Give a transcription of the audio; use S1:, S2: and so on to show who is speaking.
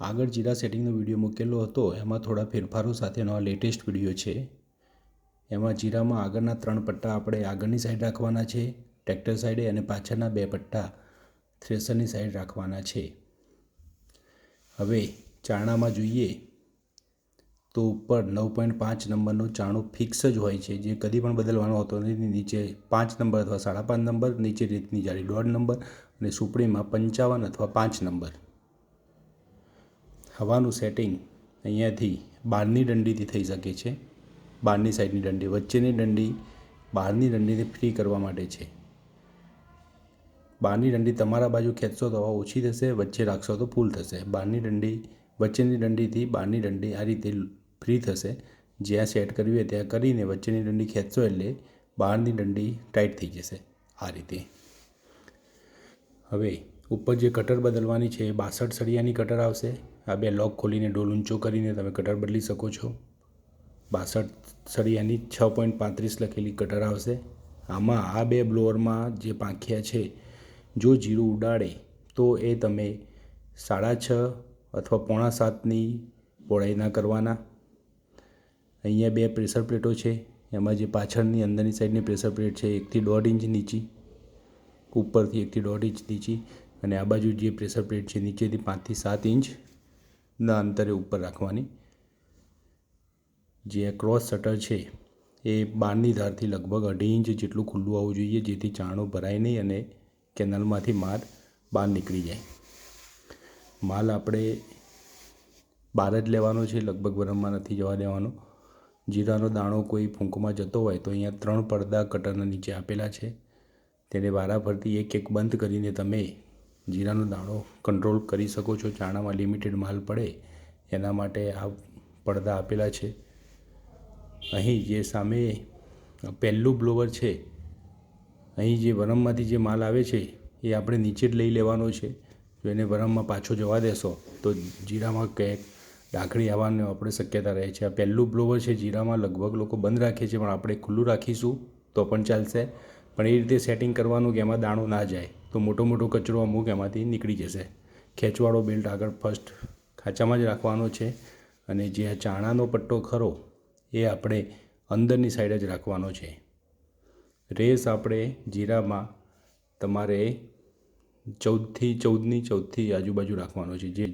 S1: આગળ જીરા સેટિંગનો વીડિયો મૂકેલો હતો, એમાં થોડા ફેરફારો સાથેનો આ લેટેસ્ટ વીડિયો છે. એમાં જીરામાં આગળના ત્રણ પટ્ટા આપણે આગળની સાઈડ રાખવાના છે, ટ્રેક્ટર સાઈડે અને પાછળના બે પટ્ટા થ્રેસરની સાઈડ રાખવાના છે. હવે ચાણામાં જોઈએ તો ઉપર નવ પોઈન્ટ પાંચ નંબરનું ચાણું ફિક્સ જ હોય છે, જે કદી પણ બદલવાનો હોતો નથી. નીચે પાંચ નંબર અથવા સાડા પાંચ નંબર, નીચે રીતની જાળી દોઢ નંબર અને સુપડીમાં પંચાવન અથવા પાંચ નંબર. હવાનું સેટિંગ અહીંયાથી બહારની દંડીથી થઈ શકે છે. બહારની સાઈડની દંડી વચ્ચેની દંડી બહારની દંડીને ફ્રી કરવા માટે છે. બહારની દંડી તમારા બાજુ ખેંચશો તો હવા ઓછી થશે, વચ્ચે રાખશો તો ફૂલ થશે. બહારની દંડી વચ્ચેની દંડીથી બહારની દંડી આ રીતે ફ્રી થશે. જ્યાં સેટ કરવી હોય ત્યાં કરીને વચ્ચેની દંડી ખેંચશો એટલે બહારની દંડી ટાઈટ થઈ જશે. આ રીતે. હવે ઉપર જે કટર બદલવાની છે એ બાસઠ સળિયાની કટર આવશે. આ બે લોક ખોલીને ડોલ ઊંચો કરીને તમે કટર બદલી શકો છો. બાસઠ સળિયાની છ પોઈન્ટ પાંત્રીસ લખેલી કટર આવશે. આમાં આ બે બ્લોઅરમાં જે પાંખિયા છે, જો જીરું ઉડાડે, તો એ તમે સાડા છ અથવા પોણા સાતની પહોળાઈના કરવાના. અહીંયા બે પ્રેશર પ્લેટો છે. એમાં જે પાછળની અંદરની સાઈડની પ્રેશર પ્લેટ છે, એકથી દોઢ ઇંચ નીચી, ઉપરથી એકથી દોઢ ઇંચ નીચી. અને આ બાજુ જે પ્રેશર પ્લેટ છે નીચેથી પાંચથી સાત ઇંચના અંતરે ઉપર રાખવાની. જે ક્રોસ શટર છે એ બારની ધારથી લગભગ અઢી ઇંચ જેટલું ખુલ્લું આવવું જોઈએ, જેથી ચાણું ભરાય નહીં અને કેનલમાંથી માલ બહાર નીકળી જાય. માલ આપણે બહાર જ લેવાનો છે, લગભગ વરમમાં નથી જવા દેવાનો. જીરાનો દાણો કોઈ ફૂંકમાં જતો હોય તો અહીંયા ત્રણ પડદા કટરના નીચે આપેલા છે. તેને વારાફરતી એક એક બંધ કરીને તમે જીરાનો દાણો કંટ્રોલ કરી શકો છો. ચાણામાં લિમિટેડ માલ પડે, એના માટે આ પડદા આપેલા છે. અહીં જે સામે પહેલું બ્લોવર છે, અહીં જે વરમમાંથી જે માલ આવે છે, એ આપણે નીચે જ લઈ લેવાનો છે. જો એને વરમમાં પાછો જવા દેશો, તો જીરામાં ક્યાંક ડાંખડી આવવાની આપણે શક્યતા રહે છે. આ પહેલું બ્લોવર છે, જીરામાં લગભગ લોકો બંધ રાખે છે, પણ આપણે ખુલ્લું રાખીશું તો પણ ચાલશે. પણ એ રીતે સેટિંગ કરવાનું કે એમાં દાણો ના જાય. તો મોટો મોટો કચરો અમુક એમાંથી નીકળી જશે. ખેંચવાળો બેલ્ટ આગળ ફર્સ્ટ ખાંચામાં જ રાખવાનો છે અને જે ચાણાનો પટ્ટો ખરો એ આપણે અંદરની સાઈડ જ રાખવાનો છે. રેસ આપણે જીરામાં તમારે ચૌદથી ચૌદની ચૌદથી આજુબાજુ રાખવાનો છે. જે